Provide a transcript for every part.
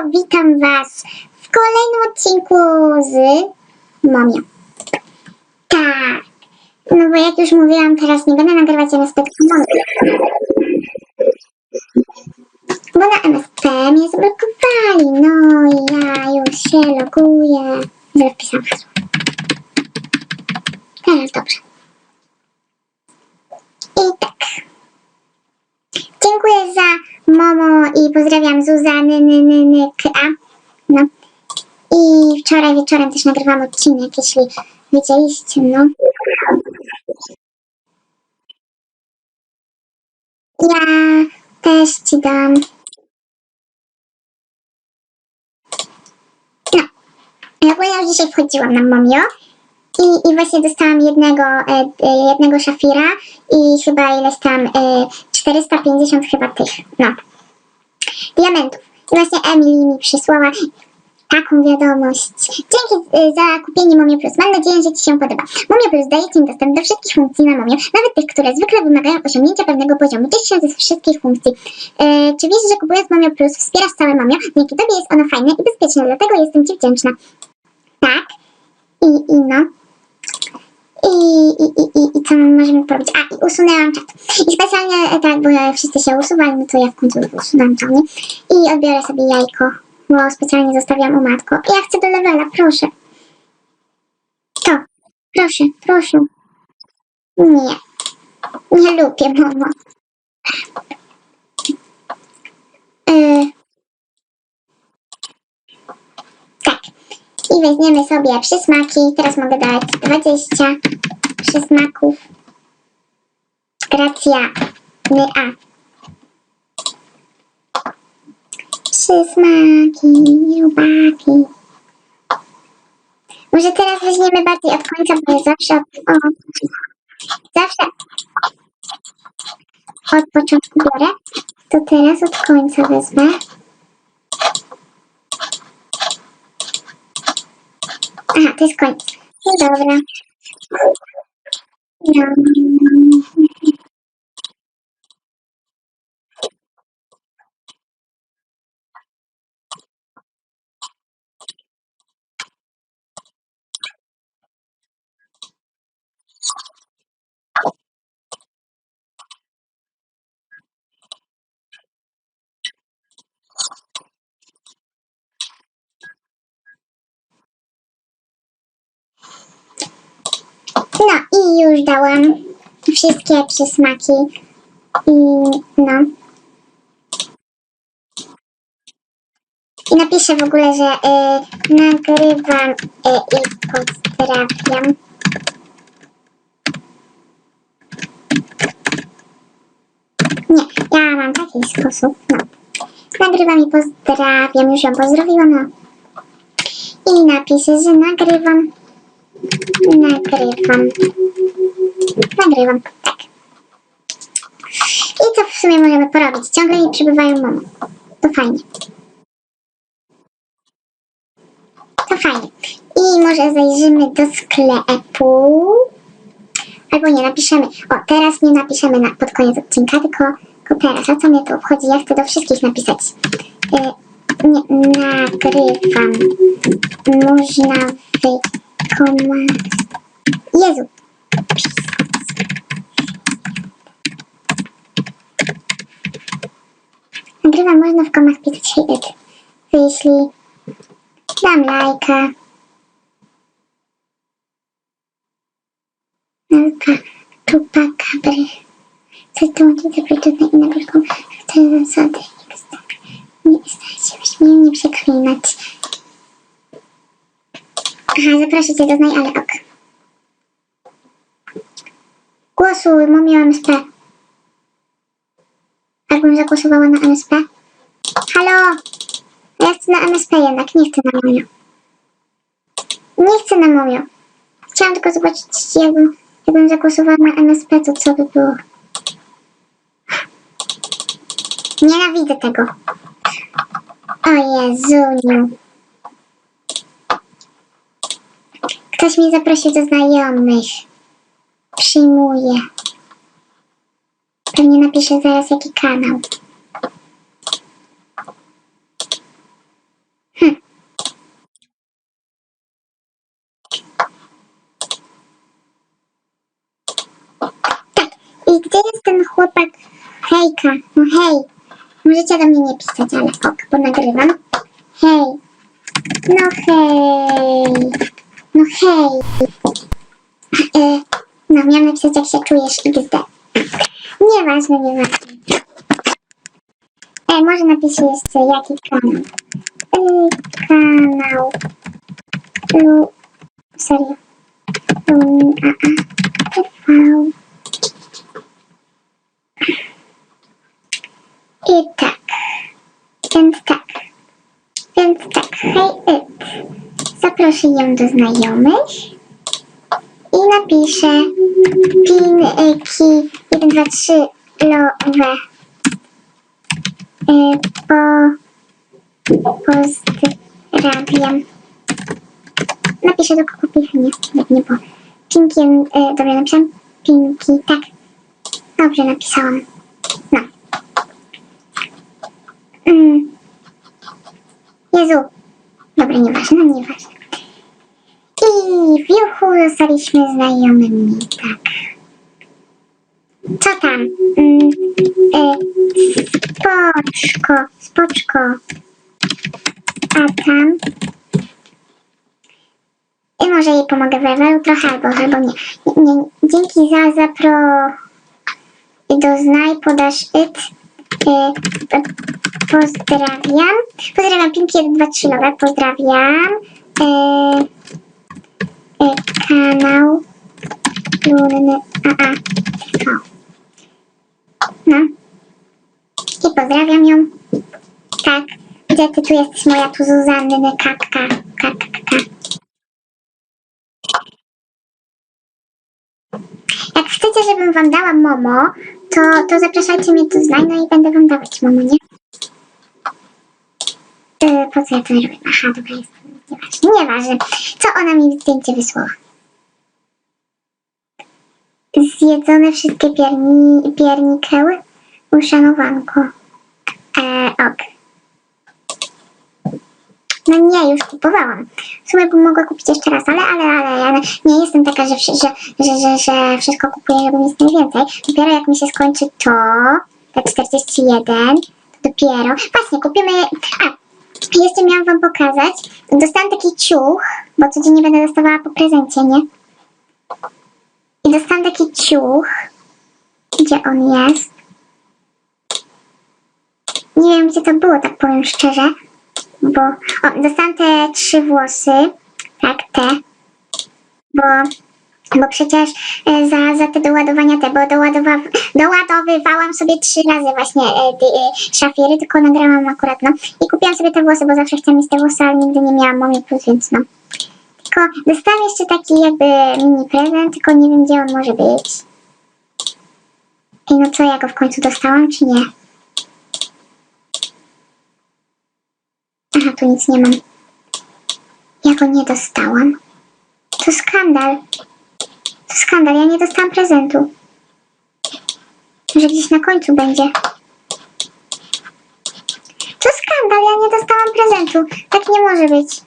Witam Was w kolejnym odcinku z Momio. Tak, no bo jak już mówiłam, teraz nie będę nagrywać MSP Momio. Bo na MSP mnie zablokowali, no i ja już się loguję. Źle hasło. Teraz dobrze. I tak. Dziękuję za Momo i pozdrawiam Zuzany ny, ny, ny, a. No. I wczoraj wieczorem też nagrywam odcinek, jeśli widzieliście, no. Ja też ci dam. No. Ja bo ja już dzisiaj wchodziłam na Momio. I, I właśnie dostałam jednego, e, e, jednego szafira i chyba ileś tam e, 450 chyba tych, no, diamentów. I właśnie Emily mi przysłała taką wiadomość. Dzięki e, za kupienie Momio Plus. Mam nadzieję, że Ci się podoba. Momio Plus daje Ci dostęp do wszystkich funkcji na Momio, nawet tych, które zwykle wymagają osiągnięcia pewnego poziomu. Cieszę się ze wszystkich funkcji. E, czy wiesz, że kupując Momio Plus wspierasz całe Momio? Dzięki Tobie jest ono fajne i bezpieczne, dlatego jestem Ci wdzięczna. Tak. I, i no. I, i, i, i, co możemy porobić? A, i usunęłam czat. I specjalnie tak, bo wszyscy się usuwali, no to ja w końcu usunęłam czat? I odbiorę sobie jajko, bo specjalnie zostawiam u matko. Ja chcę do levela, proszę. To, proszę, proszę. Nie. Nie lubię, mamo. Yy. Tak. I weźmiemy sobie przysmaki. Teraz mogę dać 20 przysmaków. Gracja. My a. Przysmaki, robaki. Może teraz weźmiemy bardziej od końca, bo ja zawsze od, o, zawsze od początku biorę. To teraz od końca wezmę. Aha, to jest koniec. No i już dałam wszystkie przysmaki. I no. I napiszę w ogóle, że y, nagrywam y, i pozdrawiam. Nie, ja mam taki sposób, no. Nagrywam i pozdrawiam, już ją pozdrowiłam, no. I napiszę, że nagrywam Nagrywam. Nagrywam, tak. I co w sumie możemy porobić? Ciągle nie przybywają mamo. To fajnie. To fajnie. I może zajrzymy do sklepu. Albo nie, napiszemy. O, teraz nie napiszemy na, pod koniec odcinka, tylko, tylko teraz. A co mnie to obchodzi? Ja chcę do wszystkich napisać. Y, nie, nagrywam. Można wykonać. Jezu. Nagrywam, można w komach pisać hit. Wyślij. Dam lajka. Alka, tupa, kabry. Coś to łączy zapytane i nagrywką. Te zasady. Nie mnie nie przeklinać. Aha, zaproszę cię do znaj, ale ok. Głosuj, momie MSP. Jakbym zagłosowała na MSP? Halo? Ja chcę na MSP jednak, nie chcę na momio. Nie chcę na momio. Chciałam tylko zobaczyć, jakbym, jakbym zagłosowała na MSP, to co by było. Nienawidzę tego. O Jezuniu. Ktoś mnie zaprosił do znajomych. Przyjmuję. Pewnie napiszę zaraz jaki kanał. Hm. Tak, i gdzie jest ten chłopak? Hejka, no hej. Możecie do mnie nie pisać, ale ok, bo nagrywam. Hej. No hej. No hej. E, no, miałam napisać jak się czujesz XD. Nieważne, nieważne. E, może napiszę jeszcze jaki kanał. E, kanał. Lu... Serio. Lu... A, a. TV. I tak. Więc tak. Więc tak. Hej, it. Zaproszę ją do znajomych. I napiszę pinki 1, 2, 3 lowe. Y, po, pozdrawiam. Napiszę do kogo pisze, nie, nie, nie po. Pinki, y, dobrze napisałam? Pinki, tak. Dobrze napisałam. No. Mm. Jezu. Dobra, nieważne, nieważne. I w juchu zostaliśmy znajomymi, tak. Co tam? Mm, e, spoczko, spoczko. A tam? I może jej pomogę w levelu trochę, albo, albo nie. nie. Dzięki za zapro... Doznaj, podasz it. E, e, pozdrawiam. Pozdrawiam, Pinki 1, 2, 3 lowe. Pozdrawiam. E, e, kanał Lunny AA. No. I pozdrawiam ją. Tak. Gdzie ty tu jesteś moja tu Zuzanny katka. Katka. Jak chcecie, żebym wam dała Momo, to, to zapraszajcie mnie tu znaj, no i będę wam dawać Momo, nie? Po co ja to robię? Aha, dobra, jest. Nieważne. Co ona mi zdjęcie wysłała? Zjedzone wszystkie pierni, piernikeły? Uszanowanko. E, ok. No nie, już kupowałam. W sumie bym mogła kupić jeszcze raz, ale, ale, ale ja nie jestem taka, że, że, że, że, że wszystko kupuję, żeby mieć najwięcej. Dopiero jak mi się skończy to, te 41, to dopiero... Właśnie, kupimy... A, jeszcze miałam wam pokazać. Dostałam taki ciuch, bo codziennie będę dostawała po prezencie, nie? I dostałam taki ciuch. Gdzie on jest? Nie wiem, gdzie to było, tak powiem szczerze. Bo o, dostałam te trzy włosy. Tak, te. Bo, bo przecież e, za, za te doładowania te, bo doładowa, doładowywałam sobie trzy razy właśnie e, e, szafiry, tylko nagrałam akurat, no. I kupiłam sobie te włosy, bo zawsze chciałam mieć te włosy, ale nigdy nie miałam mommy plus, więc no. Tylko dostałam jeszcze taki jakby mini prezent, tylko nie wiem, gdzie on może być. I no co, ja go w końcu dostałam, czy nie? Aha, tu nic nie mam. Ja go nie dostałam. To skandal. Skandal, ja nie dostałam prezentu. Może gdzieś na końcu będzie. To skandal, ja nie dostałam prezentu. Tak nie może być.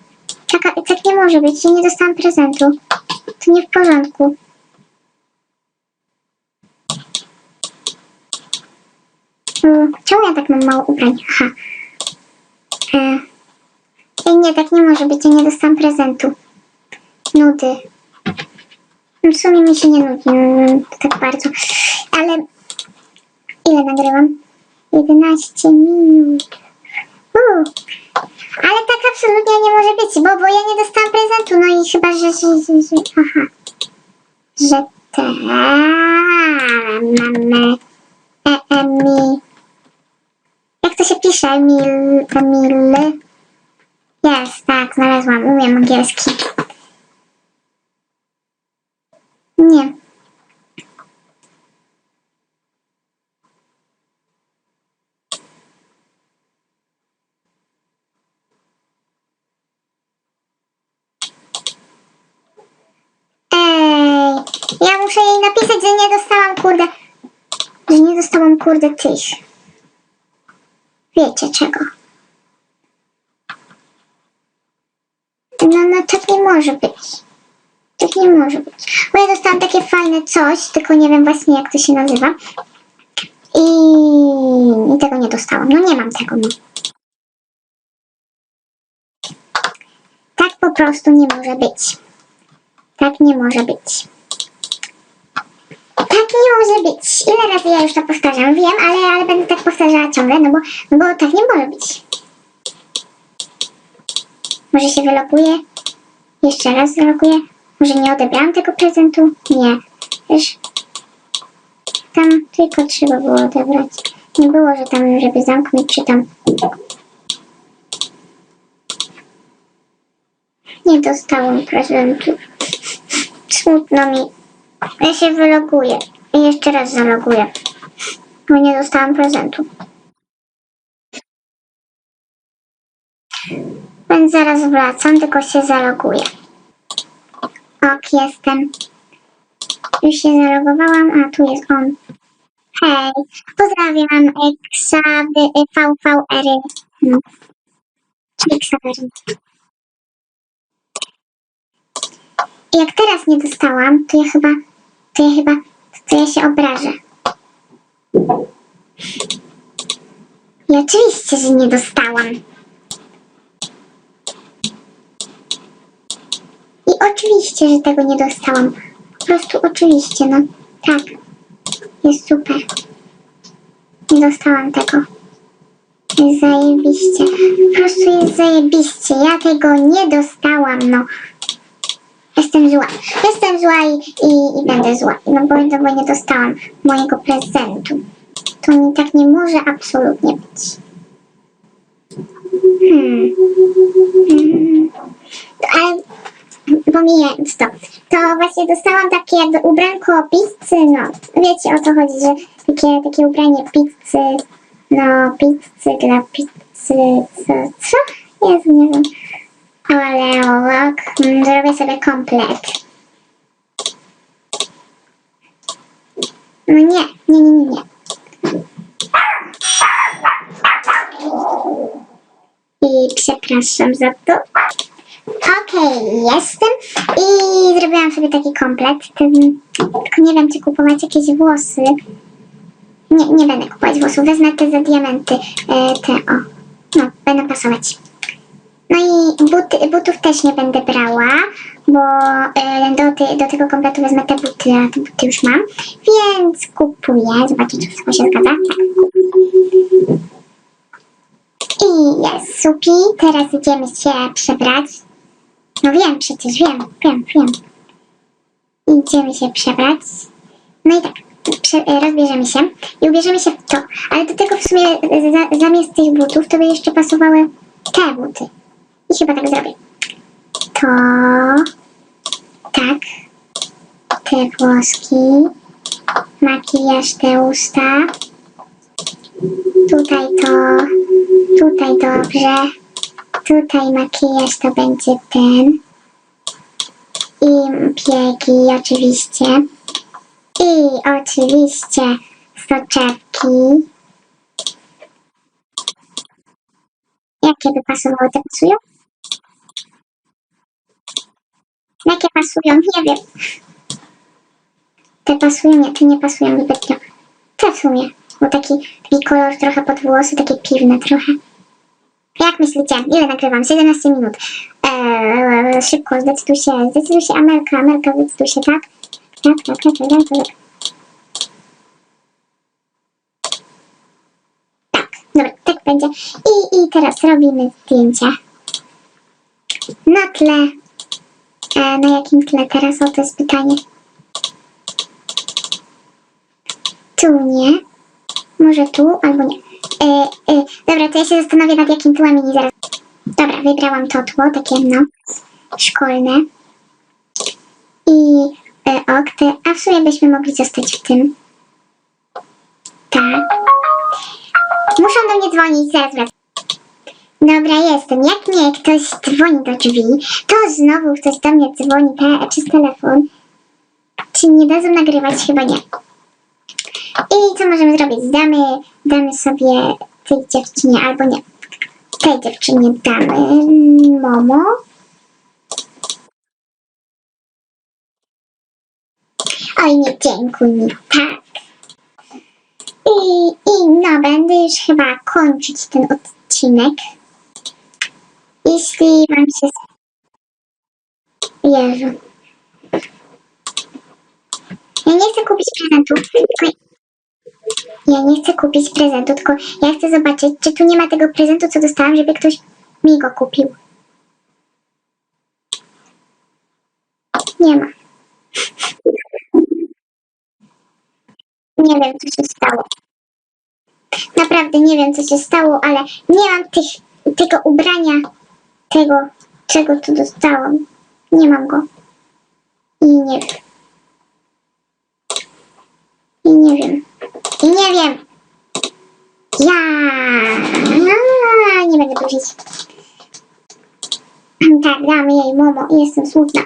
Taka, tak nie może być, ja nie dostałam prezentu. To nie w porządku. Mm, Czemu ja tak mam mało ubrań? Aha. E, nie, tak nie może być, ja nie dostałam prezentu. Nudy. No, W sumie mi się nie nudzi mm, tak bardzo. Ale ile nagrywam? 11 minut. Uuu. Ale tak absolutnie nie może być, bo, bo ja nie dostałam prezentu, no i chyba, że... że, że, że aha. Że te... Mamy... E, Emi... Jak to się pisze? Emil... Emil... Jest, tak, znalazłam. Umiem angielski. Nie. Ja muszę jej napisać, że nie dostałam, kurde, że nie dostałam, kurde, tych. Wiecie czego. No, no tak nie może być. Tak nie może być. Bo ja dostałam takie fajne coś, tylko nie wiem właśnie jak to się nazywa. I, I tego nie dostałam. No nie mam tego, no. Tak po prostu nie może być. Tak nie może być. Tak nie może być. Ile razy ja już to powtarzam? Wiem, ale, ale będę tak powtarzała ciągle, no bo, no bo tak nie może być. Może się wyloguję? Jeszcze raz wyloguję? Może nie odebrałam tego prezentu? Nie. Wiesz, tam tylko trzeba było odebrać. Nie było, że tam, żeby zamknąć, czy tam... Nie dostałam prezentu. Smutno mi. Ja się wyloguję. I jeszcze raz zaloguję. Bo nie dostałam prezentu. Więc zaraz wracam, tylko się zaloguję. Ok, jestem. Już się zalogowałam, a tu jest on. Hej, pozdrawiam e, Ksawy e, VVR. No. Czyli. Jak teraz nie dostałam, to ja chyba, to ja chyba, to ja się obrażę. I oczywiście, że nie dostałam. Oczywiście, że tego nie dostałam. Po prostu oczywiście, no. Tak. Jest super. Nie dostałam tego. Jest zajebiście. Po prostu jest zajebiście. Ja tego nie dostałam, no. Jestem zła. Jestem zła i, i, i będę zła. No bo, no bo nie dostałam mojego prezentu. To mi tak nie może absolutnie być. Hmm. Hmm. Ale pomijając to, to właśnie dostałam takie ubranko pizzy, no wiecie o co chodzi, że takie, takie ubranie pizzy, no pizzy dla pizzy, co, co? Jezu, nie wiem. Ale ok, mm, zrobię sobie komplet. No nie, nie, nie, nie. I przepraszam za to. Okej, jestem i zrobiłam sobie taki komplet. Tylko nie wiem, czy kupować jakieś włosy. Nie, nie będę kupować włosów. Wezmę te za diamenty. E, te, o. No, będą pasować. No i buty, butów też nie będę brała, bo e, do, do tego kompletu wezmę te buty, a te buty już mam. Więc kupuję. Zobaczycie, czy wszystko się zgadza. Tak. I jest supi. Teraz idziemy się przebrać. No wiem przecież, wiem, wiem, wiem. Idziemy się przebrać. No i tak, rozbierzemy się i ubierzemy się w to. Ale do tego w sumie e, za, zamiast tych butów to by jeszcze pasowały te buty. I chyba tak zrobię. To... Tak. Te włoski. Makijaż, te usta. Tutaj to... Tutaj dobrze. Tutaj makijaż to będzie ten. I piegi oczywiście. I oczywiście soczewki. Jakie by pasowały? Te pasują? Jakie pasują? Nie wiem. Te pasują? Nie, te nie pasują zbytnio. Te w sumie. Bo taki, taki kolor trochę pod włosy, takie piwne trochę. Jak myślicie? Ile nagrywam? 17 minut. Eee, szybko, zdecyduj się. Zdecyduj się, Amelka. Amelka, zdecyduj się, tak? Tak, tak, tak, tak, tak. tak. Dobra, tak będzie. I, I teraz robimy zdjęcie. Na tle. E, na jakim tle teraz? O, to jest pytanie. Tu nie. Może tu, albo nie. E, e, dobra, to ja się zastanowię nad jakim tłem i zaraz. Dobra, wybrałam to tło, takie no, szkolne. I e, ok, te, a w sumie byśmy mogli zostać w tym. Tak. Muszą do mnie dzwonić, zaraz. Dobra, jestem. Jak mnie ktoś dzwoni do drzwi, to znowu ktoś do mnie dzwoni te, przez telefon. Czy nie dadzą nagrywać? Chyba nie. I co możemy zrobić? Damy, damy sobie tej dziewczynie, albo nie. Tej dziewczynie damy Momo. Oj, nie dziękuj mi, tak. I, I no, będę już chyba kończyć ten odcinek. Jeśli wam się... Jezu. Ja nie chcę kupić prezentu, tylko... Ja nie chcę kupić prezentu, tylko ja chcę zobaczyć, czy tu nie ma tego prezentu, co dostałam, żeby ktoś mi go kupił. Nie ma. Nie wiem, co się stało. Naprawdę nie wiem, co się stało, ale nie mam tych, tego ubrania, tego, czego tu dostałam. Nie mam go. I nie wiem. I nie wiem. I nie wiem. Ja A, nie będę prosić. Tak, damy jej Momo jestem smutna.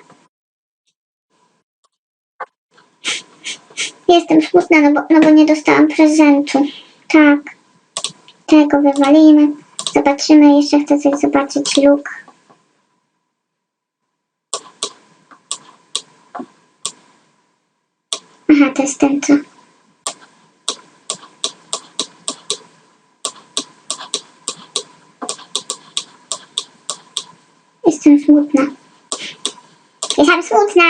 Jestem smutna, no bo, no bo nie dostałam prezentu. Tak. Tego wywalimy. Zobaczymy, jeszcze chcę coś zobaczyć. Luk. Aha, to jest ten co. Jestem smutna. Jestem smutna,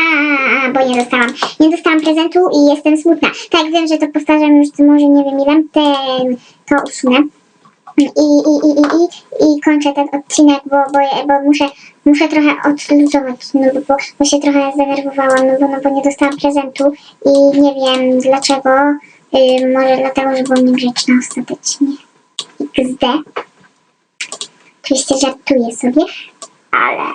bo nie dostałam. Nie dostałam prezentu i jestem smutna. Tak, wiem, że to powtarzam już może nie wiem ile. Ten, to usunę. I, i, i, i, i, i kończę ten odcinek, bo, bo, bo muszę, muszę trochę odluzować, no bo, bo, się trochę zdenerwowałam, no bo, no bo nie dostałam prezentu i nie wiem dlaczego. Yy, może dlatego, że byłam niegrzeczna ostatecznie. XD. Oczywiście żartuję sobie, ale...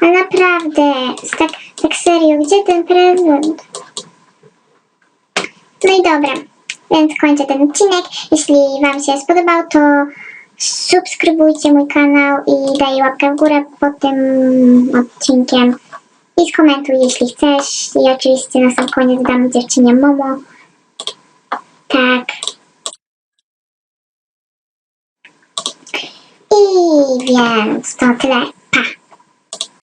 Ale naprawdę, tak, tak serio, gdzie ten prezent? No i dobra, więc kończę ten odcinek. Jeśli Wam się spodobał, to subskrybujcie mój kanał i daj łapkę w górę pod tym odcinkiem. I skomentuj, jeśli chcesz. I oczywiście na sam koniec dam dziewczynie Momo. Tak. I więc to tyle.